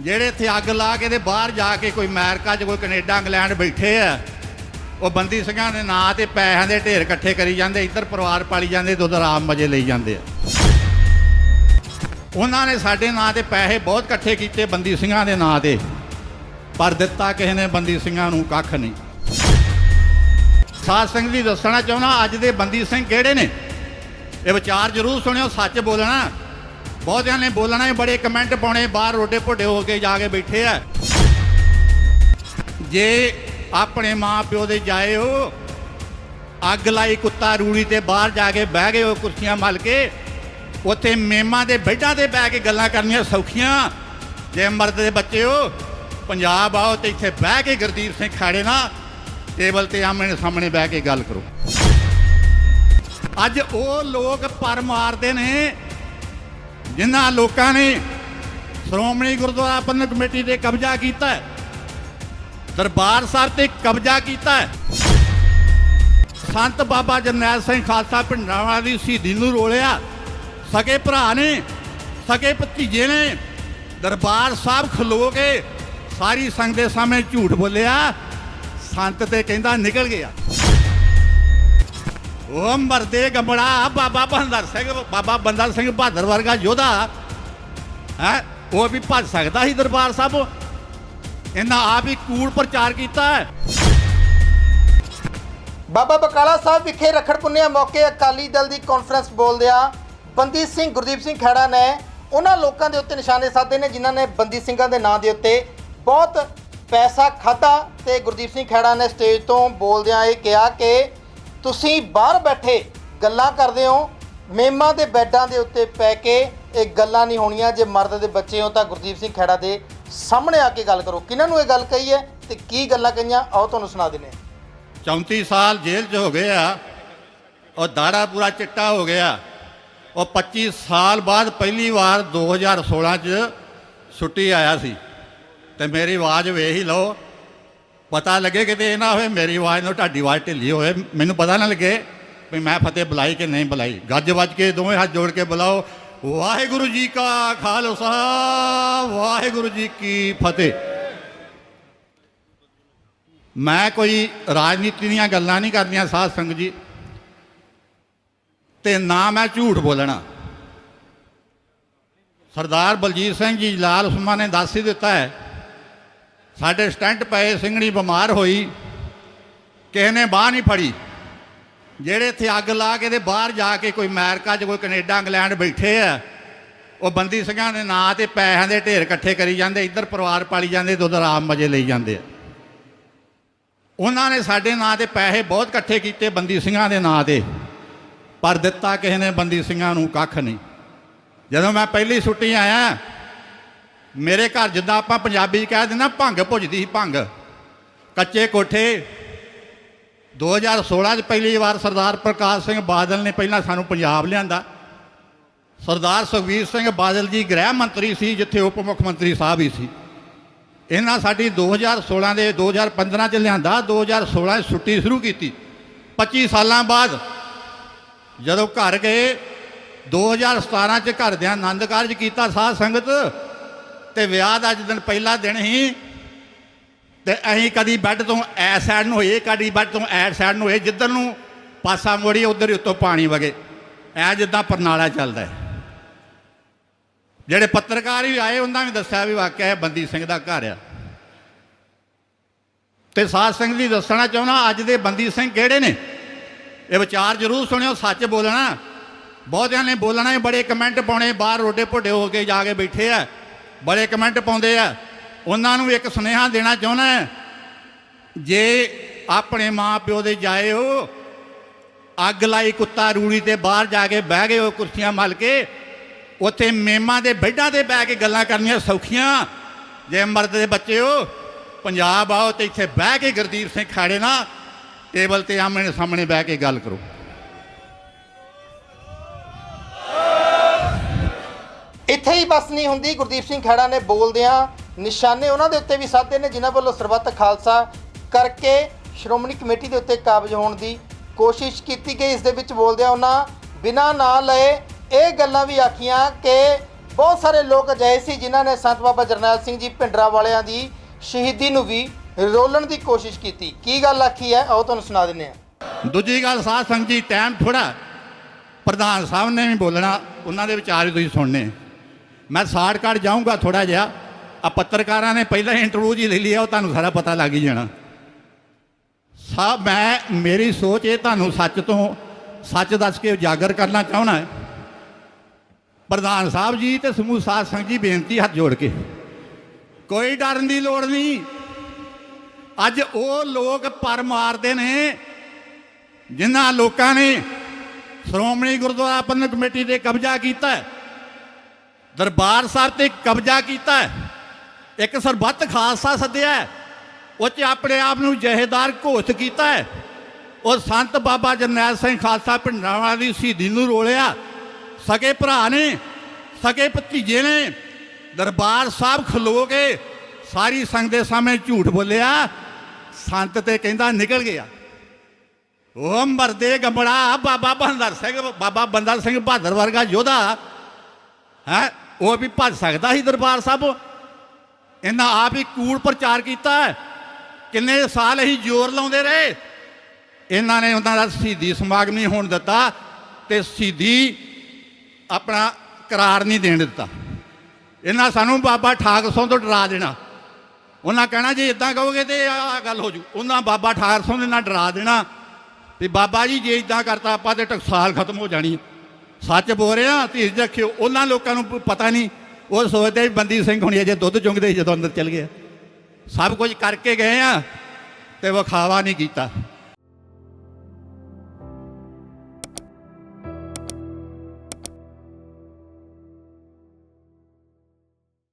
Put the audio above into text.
ਜਿਹੜੇ ਇੱਥੇ ਅੱਗ ਲਾ ਕੇ ਤੇ ਬਾਹਰ ਜਾ ਕੇ ਕੋਈ ਅਮਰੀਕਾ 'ਚ ਕੋਈ ਕੈਨੇਡਾ, ਇੰਗਲੈਂਡ ਬੈਠੇ ਆ, ਉਹ ਬੰਦੀ ਸਿੰਘਾਂ ਦੇ ਨਾਂ ਤੇ ਪੈਸਿਆਂ ਦੇ ਢੇਰ ਇਕੱਠੇ ਕਰੀ ਜਾਂਦੇ, ਇੱਧਰ ਪਰਿਵਾਰ ਪਾਲੀ ਜਾਂਦੇ, ਤੇ ਉਧਰ ਆਮ ਮਜੇ ਲਈ ਜਾਂਦੇ ਆ। ਉਹਨਾਂ ਨੇ ਸਾਡੇ ਨਾਂ ਤੇ ਪੈਸੇ ਬਹੁਤ ਇਕੱਠੇ ਕੀਤੇ ਬੰਦੀ ਸਿੰਘਾਂ ਦੇ ਨਾਂ ਤੇ, ਪਰ ਦਿੱਤਾ ਕਿਸੇ ਨੇ ਬੰਦੀ ਸਿੰਘਾਂ ਨੂੰ ਕੱਖ ਨਹੀਂ। ਸਾਧ ਸਿੰਘ ਜੀ ਦੱਸਣਾ ਚਾਹੁੰਦਾ, ਅੱਜ ਦੇ ਬੰਦੀ ਸਿੰਘ ਕਿਹੜੇ ਨੇ? ਇਹ ਵਿਚਾਰ ਜ਼ਰੂਰ ਸੁਣਿਓ, ਸੱਚ ਬੋਲਣਾ। ਬਹੁਤਿਆਂ ਨੇ ਬੋਲਣਾ ਹੀ ਬੜੇ ਕਮੈਂਟ ਪਾਉਣੇ, ਬਾਹਰ ਰੋਡੇ ਭੋਡੇ ਹੋ ਕੇ ਜਾ ਕੇ ਬੈਠੇ ਆ। ਜੇ ਆਪਣੇ ਮਾਂ ਪਿਓ ਦੇ ਜਾਏ ਹੋ, ਅੱਗ ਲਾਈ ਕੁੱਤਾ ਰੂੜੀ ਤੇ ਬਾਹਰ ਜਾ ਕੇ ਬਹਿ ਗਏ ਹੋ ਕੁਰਸੀਆਂ ਮਲ ਕੇ, ਉੱਥੇ ਮੇਮਾਂ ਦੇ ਬੈੱਡਾਂ ਤੇ ਬਹਿ ਕੇ ਗੱਲਾਂ ਕਰਨੀਆਂ ਸੌਖੀਆਂ। ਜੇ ਮਰਦ ਦੇ ਬੱਚੇ ਹੋ, ਪੰਜਾਬ ਆਓ ਤੇ ਇੱਥੇ ਬਹਿ ਕੇ ਗੁਰਦੀਪ ਸਿੰਘ ਖਾੜੇ ਨਾਲ ਟੇਬਲ ਤੇ ਆਮਣੇ ਸਾਹਮਣੇ ਬਹਿ ਕੇ ਗੱਲ ਕਰੋ। ਅੱਜ ਉਹ ਲੋਕ ਪਰ ਮਾਰਦੇ ਨੇ ਜਿਨ੍ਹਾਂ ਲੋਕਾਂ ਨੇ ਸ਼੍ਰੋਮਣੀ ਗੁਰਦੁਆਰਾ ਪ੍ਰਬੰਧਕ ਕਮੇਟੀ ਤੇ ਕਬਜ਼ਾ ਕੀਤਾ ਹੈ, ਦਰਬਾਰ ਸਾਹਿਬ ਤੇ ਕਬਜ਼ਾ ਕੀਤਾ ਹੈ। ਸੰਤ ਬਾਬਾ ਜਰਨੈਲ ਸਿੰਘ ਖਾਲਸਾ ਭਿੰਡਰਾਂਵਾਲਾ ਦੀ ਸ਼ਹੀਦੀ ਨੂੰ ਰੋਲਿਆ। ਸਕੇ ਭਰਾ ਨੇ ਸਕੇ ਭਤੀਜੇ ਨੇ ਦਰਬਾਰ ਸਾਹਿਬ ਖਲੋ ਕੇ ਸਾਰੀ ਸੰਗਤ ਦੇ ਸਾਹਮਣੇ ਝੂਠ ਬੋਲਿਆ। ਸੰਤ ਤੇ ਕਹਿੰਦਾ ਨਿਕਲ ਗਿਆ। ਉਹ ਮਰਦੇ ਗੰਬੜਾ, ਬਾਬਾ ਬੰਦਰ ਸਿੰਘ, ਬਾਬਾ ਬੰਦਰ ਸਿੰਘ ਬਹਾਦਰ ਵਰਗਾ ਯੋਧਾ। ਹੈ, ਉਹ ਵੀ ਭੱਜ ਸਕਦਾ ਸੀ ਦਰਬਾਰ ਸਾਹਿਬ। ਇਹਨਾਂ ਆਪ ਹੀ ਕੂੜ ਪ੍ਰਚਾਰ ਕੀਤਾ ਹੈ। ਬਾਬਾ ਬਕਾਲਾ ਸਾਹਿਬ ਵਿਖੇ ਰਖੜ ਪੁੰਨਿਆ ਮੌਕੇ ਅਕਾਲੀ ਦਲ ਦੀ ਕਾਨਫਰੰਸ ਬੋਲਦਿਆਂ ਬੰਦੀ ਸਿੰਘ, ਗੁਰਦੀਪ ਸਿੰਘ ਖੈੜਾ ਨੇ ਉਹਨਾਂ ਲੋਕਾਂ ਦੇ ਉੱਤੇ ਨਿਸ਼ਾਨੇ ਸਾਧੇ ਨੇ, ਜਿਨ੍ਹਾਂ ਨੇ ਬੰਦੀ ਸਿੰਘਾਂ ਦੇ ਨਾਂ ਦੇ ਉੱਤੇ ਬਹੁਤ ਪੈਸਾ ਖਾਦਾ ਤੇ ਗੁਰਦੀਪ ਸਿੰਘ ਖੈੜਾ ਨੇ ਸਟੇਜ ਤੋਂ ਬੋਲਦਿਆਂ ਇਹ ਕਿਹਾ ਕਿ ਤੁਸੀਂ ਬਾਹਰ ਬੈਠੇ ਗੱਲਾਂ ਕਰਦੇ ਹੋ ਮੇਮਾਂ ਦੇ ਬੈੱਡਾਂ ਦੇ ਉੱਤੇ ਪੈ ਕੇ ਇਹ ਗੱਲਾਂ ਨਹੀਂ ਹੋਣੀਆਂ, ਜੇ ਮਰਦ ਦੇ ਬੱਚੇ ਹੋ ਤਾਂ ਗੁਰਦੀਪ ਸਿੰਘ ਖੈੜਾ ਦੇ ਸਾਹਮਣੇ ਆ ਕੇ ਗੱਲ ਕਰੋ। ਕਿਹਨਾਂ ਨੂੰ ਇਹ ਗੱਲ ਕਹੀ ਹੈ ਤੇ ਕੀ ਗੱਲਾਂ ਕਹੀਆਂ? ਆਓ ਤੁਹਾਨੂੰ ਸੁਣਾ ਦਿੰਦੇ ਹਾਂ। 34 ਸਾਲ ਜੇਲ੍ਹ 'ਚ ਹੋ ਗਏ ਆ, ਉਹ ਦਾੜਾ ਪੂਰਾ ਚਿੱਟਾ ਹੋ ਗਿਆ। ਉਹ 25 ਸਾਲ ਬਾਅਦ ਪਹਿਲੀ ਵਾਰ 2016 'ਚ ਛੁੱਟੀ ਆਇਆ ਸੀ। ਤੇ ਮੇਰੀ ਆਵਾਜ਼ ਵੇਖ ਹੀ ਲਓ ਪਤਾ ਲੱਗੇ ਕਿਤੇ ਇਹ ਨਾ ਹੋਵੇ, ਮੇਰੀ ਆਵਾਜ਼ ਨੂੰ ਤੁਹਾਡੀ ਆਵਾਜ਼ ਢਿੱਲੀ ਹੋਵੇ। ਮੈਨੂੰ ਪਤਾ ਨਾ ਲੱਗੇ ਵੀ ਮੈਂ ਫਤਿਹ ਬੁਲਾਈ ਕਿ ਨਹੀਂ ਬੁਲਾਈ। ਗੱਜ ਵੱਜ ਕੇ ਦੋਵੇਂ ਹੱਥ ਜੋੜ ਕੇ ਬੁਲਾਓ। ਵਾਹਿਗੁਰੂ ਜੀ ਕਾ ਖਾਲਸਾ, ਵਾਹਿਗੁਰੂ ਜੀ ਕੀ ਫਤਿਹ। ਮੈਂ ਕੋਈ ਰਾਜਨੀਤੀ ਦੀਆਂ ਗੱਲਾਂ ਨਹੀਂ ਕਰਦੀਆਂ ਸਾਧ ਸੰਗਤ ਜੀ। ਤੇ ਨਾ ਮੈਂ ਝੂਠ ਬੋਲਣਾ। ਸਰਦਾਰ ਬਲਜੀਤ ਸਿੰਘ ਜੀ, ਲਾਲ ਉਸਮਾ ਨੇ ਦੱਸ ਹੀ ਦਿੱਤਾ ਹੈ ਸਾਡੇ ਸਟੰਟ ਪਏ, ਸਿੰਘਣੀ ਬਿਮਾਰ ਹੋਈ, ਕਿਸੇ ਨੇ ਬਾਹ ਨਹੀਂ ਫੜੀ। ਜਿਹੜੇ ਇੱਥੇ ਅੱਗ ਲਾ ਕੇ ਤੇ ਬਾਹਰ ਜਾ ਕੇ ਕੋਈ ਅਮਰੀਕਾ 'ਚ, ਕੋਈ ਕੈਨੇਡਾ, ਇੰਗਲੈਂਡ ਬੈਠੇ ਆ, ਉਹ ਬੰਦੀ ਸਿੰਘਾਂ ਦੇ ਨਾਂ ਤੇ ਪੈਸਿਆਂ ਦੇ ਢੇਰ ਇਕੱਠੇ ਕਰੀ ਜਾਂਦੇ, ਇੱਧਰ ਪਰਿਵਾਰ ਪਾਲੀ ਜਾਂਦੇ, ਤੇ ਉਧਰ ਆਮ ਮਜੇ ਲਈ ਜਾਂਦੇ ਆ। ਉਹਨਾਂ ਨੇ ਸਾਡੇ ਨਾਂ ਤੇ ਪੈਸੇ ਬਹੁਤ ਇਕੱਠੇ ਕੀਤੇ ਬੰਦੀ ਸਿੰਘਾਂ ਦੇ ਨਾਂ ਤੇ, ਪਰ ਦਿੱਤਾ ਕਿਸੇ ਨੇ ਬੰਦੀ ਸਿੰਘਾਂ ਨੂੰ ਕੱਖ ਨਹੀਂ। ਜਦੋਂ ਮੈਂ ਪਹਿਲੀ ਛੁੱਟੀ ਆਇਆ ਮੇਰੇ ਘਰ ਜਿੱਦਾਂ ਆਪਾਂ ਪੰਜਾਬੀ ਕਹਿ ਦਿੰਦਾ ਭੰਗ ਭੁੱਜਦੀ ਸੀ, ਭੰਗ। ਕੱਚੇ ਕੋਠੇ। 2016 'ਚ ਪਹਿਲੀ ਵਾਰ ਸਰਦਾਰ ਪ੍ਰਕਾਸ਼ ਸਿੰਘ ਬਾਦਲ ਨੇ ਪਹਿਲਾਂ ਸਾਨੂੰ ਪੰਜਾਬ ਲਿਆਂਦਾ। ਸਰਦਾਰ ਸੁਖਬੀਰ ਸਿੰਘ ਬਾਦਲ ਜੀ ਗ੍ਰਹਿ ਮੰਤਰੀ ਸੀ, ਜਿੱਥੇ ਉਪ ਮੁੱਖ ਮੰਤਰੀ ਸਾਹਿਬ ਹੀ ਸੀ। ਇਹਨਾਂ ਸਾਡੀ 2016 ਦੇ 2015 ਚ ਲਿਆਂਦਾ 2016 ਚ ਛੁੱਟੀ ਸ਼ੁਰੂ ਕੀਤੀ। 25 ਸਾਲਾਂ ਬਾਅਦ ਜਦੋਂ ਘਰ ਗਏ 2017 ਚ ਘਰਦਿਆਂ ਆਨੰਦ ਕਾਰਜ ਕੀਤਾ ਸਾਧ ਸੰਗਤ। ਤੇ ਵਿਆਹ ਦਾ ਦਿਨ ਪਹਿਲਾ ਦਿਨ ਹੀ ਤੇ ਅਸੀਂ ਕਦੀ ਬੈੱਡ ਤੋਂ ਐ ਸਾਈਡ ਨੂੰ ਹੋਏ ਕਦੀ ਬੈੱਡ ਤੋਂ ਐ ਸਾਈਡ ਨੂੰ ਹੋਏ ਜਿੱਧਰ ਨੂੰ ਪਾਸਾ ਮੋੜੀ ਉਧਰ ਹੀ ਉੱਤੋਂ ਪਾਣੀ ਵਗੇ। ਐ ਜਿੱਦਾਂ ਪਰਨਾਲਾ ਚੱਲਦਾ ਹੈ। ਜਿਹੜੇ ਪੱਤਰਕਾਰ ਵੀ ਆਏ, ਉਹਨਾਂ ਨੇ ਦੱਸਿਆ ਵੀ ਵਾਕਿਆ ਇਹ ਬੰਦੀ ਸਿੰਘ ਦਾ ਘਰ ਆ। ਤੇ ਸਾਧ ਸਿੰਘ ਜੀ ਦੱਸਣਾ ਚਾਹੁੰਦਾ, ਅੱਜ ਦੇ ਬੰਦੀ ਸਿੰਘ ਕਿਹੜੇ ਨੇ? ਇਹ ਵਿਚਾਰ ਜ਼ਰੂਰ ਸੁਣਿਓ, ਸੱਚ ਬੋਲਣਾ। ਬਹੁਤਿਆਂ ਨੇ ਬੋਲਣਾ ਹੀ, ਬੜੇ ਕਮੈਂਟ ਪਾਉਣੇ, ਬਾਹਰ ਰੋਡੇ ਭੋਡੇ ਹੋ ਕੇ ਜਾ ਕੇ ਬੈਠੇ ਆ। ਬੜੇ ਕਮੈਂਟ ਪਾਉਂਦੇ ਆ। ਉਹਨਾਂ ਨੂੰ ਇੱਕ ਸੁਨੇਹਾ ਦੇਣਾ ਚਾਹੁੰਦਾ ਜੇ ਆਪਣੇ ਮਾਂ ਪਿਓ ਦੇ ਜਾਏ ਹੋ, ਅੱਗ ਲਾਈ ਕੁੱਤਾ ਰੂੜੀ ਤੇ ਬਾਹਰ ਜਾ ਕੇ ਬਹਿ ਗਏ ਹੋ ਕੁਰਸੀਆਂ ਮਲ ਕੇ, ਉੱਥੇ ਮੇਮਾਂ ਦੇ ਬੈੱਡਾਂ ਤੇ ਬਹਿ ਕੇ ਗੱਲਾਂ ਕਰਨੀਆਂ ਸੌਖੀਆਂ। ਜੇ ਮਰਦ ਦੇ ਬੱਚੇ ਹੋ, ਪੰਜਾਬ ਆਓ ਤੇ ਇੱਥੇ ਬਹਿ ਕੇ ਗੁਰਦੀਪ ਸਿੰਘ ਖਾੜੇ ਨਾਲ ਟੇਬਲ ਤੇ ਆਮਣੇ ਸਾਹਮਣੇ ਬਹਿ ਕੇ ਗੱਲ ਕਰੋ। ਇੱਥੇ ਹੀ ਬਸ ਨਹੀਂ ਹੁੰਦੀ। ਗੁਰਦੀਪ ਸਿੰਘ ਖੈੜਾ ਨੇ ਬੋਲਦਿਆਂ ਨਿਸ਼ਾਨੇ ਉਹਨਾਂ ਦੇ ਉੱਤੇ ਵੀ ਸਾਧੇ ਨੇ, ਜਿਨ੍ਹਾਂ ਵੱਲੋਂ ਸਰਬੱਤ ਖਾਲਸਾ ਕਰਕੇ ਸ਼੍ਰੋਮਣੀ ਕਮੇਟੀ ਦੇ ਉੱਤੇ ਕਾਬਜ ਹੋਣ ਦੀ ਕੋਸ਼ਿਸ਼ ਕੀਤੀ ਗਈ। ਇਸ ਦੇ ਵਿੱਚ ਬੋਲਦਿਆਂ ਉਹਨਾਂ, ਬਿਨਾਂ ਨਾਂ ਲਏ ਇਹ ਗੱਲਾਂ ਵੀ ਆਖੀਆਂ ਕਿ ਬਹੁਤ ਸਾਰੇ ਲੋਕ ਅਜਿਹੇ ਸੀ ਜਿਨ੍ਹਾਂ ਨੇ ਸੰਤ ਬਾਬਾ ਜਰਨੈਲ ਸਿੰਘ ਜੀ ਭਿੰਡਰਾ ਵਾਲਿਆਂ ਦੀ ਸ਼ਹੀਦੀ ਨੂੰ ਵੀ ਰੋਲਣ ਦੀ ਕੋਸ਼ਿਸ਼ ਕੀਤੀ। ਕੀ ਗੱਲ ਆਖੀ ਹੈ? ਉਹ ਤੁਹਾਨੂੰ ਸੁਣਾ ਦਿੰਨੇ ਆ ਦੂਜੀ ਗੱਲ, ਸਾਧ ਸੰਗਤ ਜੀ ਟਾਈਮ ਥੋੜਾ ਪ੍ਰਧਾਨ ਸਾਹਿਬ ਨੇ ਵੀ ਬੋਲਣਾ, ਉਹਨਾਂ ਦੇ ਵਿਚਾਰ ਵੀ ਤੁਸੀਂ ਸੁਣਨੇ। ਮੈਂ ਸ਼ਾਰਟ ਕੱਟ ਜਾਊਂਗਾ ਥੋੜਾ ਜਿਹਾ। ਆ ਪੱਤਰਕਾਰਾਂ ਨੇ ਪਹਿਲਾਂ ਹੀ ਇੰਟਰਵਿਊ ਜੀ ਲੈ ਲਿਆ, ਉਹ ਤੁਹਾਨੂੰ ਸਾਰਾ ਪਤਾ ਲੱਗ ਹੀ ਜਾਣਾ। ਸਾਹਿਬ ਮੈਂ, ਮੇਰੀ ਸੋਚ ਇਹ ਤੁਹਾਨੂੰ ਸੱਚ ਤੋਂ ਸੱਚ ਦੱਸ ਕੇ ਉਜਾਗਰ ਕਰਨਾ ਚਾਹਣਾ ਹੈ। ਪ੍ਰਧਾਨ ਸਾਹਿਬ ਜੀ ਤੇ ਸਮੂਹ ਸਾਧ ਸੰਗਤ ਜੀ ਬੇਨਤੀ ਹੱਥ ਜੋੜ ਕੇ। ਕੋਈ ਡਰਨ ਦੀ ਲੋੜ ਨਹੀਂ। ਅੱਜ ਉਹ ਲੋਕ ਪਰ ਮਾਰਦੇ ਨੇ, ਜਿਨ੍ਹਾਂ ਲੋਕਾਂ ਨੇ ਸ਼੍ਰੋਮਣੀ ਗੁਰਦੁਆਰਾ ਪ੍ਰਬੰਧਕ ਕਮੇਟੀ ਤੇ ਕਬਜ਼ਾ ਕੀਤਾ ਹੈ। ਦਰਬਾਰ ਸਾਹਿਬ ਤੇ ਕਬਜ਼ਾ ਕੀਤਾ ਹੈ। ਇੱਕ ਸਰਬੱਤ ਖਾਲਸਾ ਸੱਦਿਆ ਹੈ। ਉਹ ਚ ਆਪਣੇ ਆਪ ਨੂੰ ਜਹੇਦਾਰ ਘੋਸ਼ਿਤ ਕੀਤਾ ਹੈ। ਉਹ ਸੰਤ ਬਾਬਾ ਜਰਨੈਲ ਸਿੰਘ ਖਾਲਸਾ ਭਿੰਡਰਾਂਵਾਲਾ ਦੀ ਸ਼ਹੀਦੀ ਨੂੰ ਰੋਲਿਆ। ਸਕੇ ਭਰਾ ਨੇ, ਸਕੇ ਭਤੀਜੇ ਨੇ, ਦਰਬਾਰ ਸਾਹਿਬ ਖਲੋ ਕੇ ਸਾਰੀ ਸੰਗਤ ਦੇ ਸਾਹਮਣੇ ਝੂਠ ਬੋਲਿਆ। ਸੰਤ ਤੇ ਕਹਿੰਦਾ ਨਿਕਲ ਗਿਆ। ਉਹ ਮਰਦੇ ਗੰਬੜਾ ਬਾਬਾ ਬੰਦਰ ਸਿੰਘ, ਬਾਬਾ ਬੰਦਰ ਸਿੰਘ ਬਹਾਦਰ ਵਰਗਾ ਯੋਧਾ। ਹੈ? ਉਹ ਵੀ ਭੱਜ ਸਕਦਾ ਸੀ ਦਰਬਾਰ ਸਾਹਿਬ। ਇਹਨਾਂ ਆਪ ਹੀ ਕੂੜ ਪ੍ਰਚਾਰ ਕੀਤਾ ਕਿੰਨੇ ਸਾਲ ਅਸੀਂ ਜ਼ੋਰ ਲਾਉਂਦੇ ਰਹੇ। ਇਹਨਾਂ ਨੇ ਉਹਨਾਂ ਦਾ ਸ਼ਹੀਦੀ ਸਮਾਗਮ ਨਹੀਂ ਹੋਣ ਦਿੱਤਾ ਤੇ ਸ਼ਹੀਦੀ ਆਪਣਾ ਕਰਾਰ ਨਹੀਂ ਦੇਣ ਦਿੱਤਾ। ਇਹਨਾਂ ਸਾਨੂੰ ਬਾਬਾ ਠਾਕਰ ਸਿੰਘ ਤੋਂ ਡਰਾ ਦੇਣਾ। ਉਹਨਾਂ ਕਹਿਣਾ, ਜੇ ਇਦਾਂ ਕਹੋਗੇ ਤੇ ਆ ਗੱਲ ਹੋ ਜੂ। ਉਹਨਾਂ ਬਾਬਾ ਠਾਕਰ ਸਿੰਘ ਦੇ ਨਾਲ ਡਰਾ ਦੇਣਾ ਵੀ ਬਾਬਾ ਜੀ, ਜੇ ਇਦਾਂ ਕਰਤਾ ਆਪਾਂ ਤੇ ਟਕਸਾਲ ਖਤਮ ਹੋ ਜਾਣੀ ਸੱਚ ਬੋਲ ਰਿਹਾ, ਧੀਰਜ ਰੱਖਿਓ। ਉਹਨਾਂ ਲੋਕਾਂ ਨੂੰ ਪਤਾ ਨਹੀਂ। ਉਹ ਸੋਚਦੇ ਵੀ ਬੰਦੀ ਸਿੰਘ ਹੁਣੀ ਜੇ ਦੁੱਧ ਚੁੰਗਦੇ ਸੀ ਜਦੋਂ ਅੰਦਰ ਚਲ ਗਿਆ ਸਭ ਕੁਝ ਕਰਕੇ ਗਏ ਆ ਤੇ ਵਿਖਾਵਾ ਨਹੀਂ ਕੀਤਾ।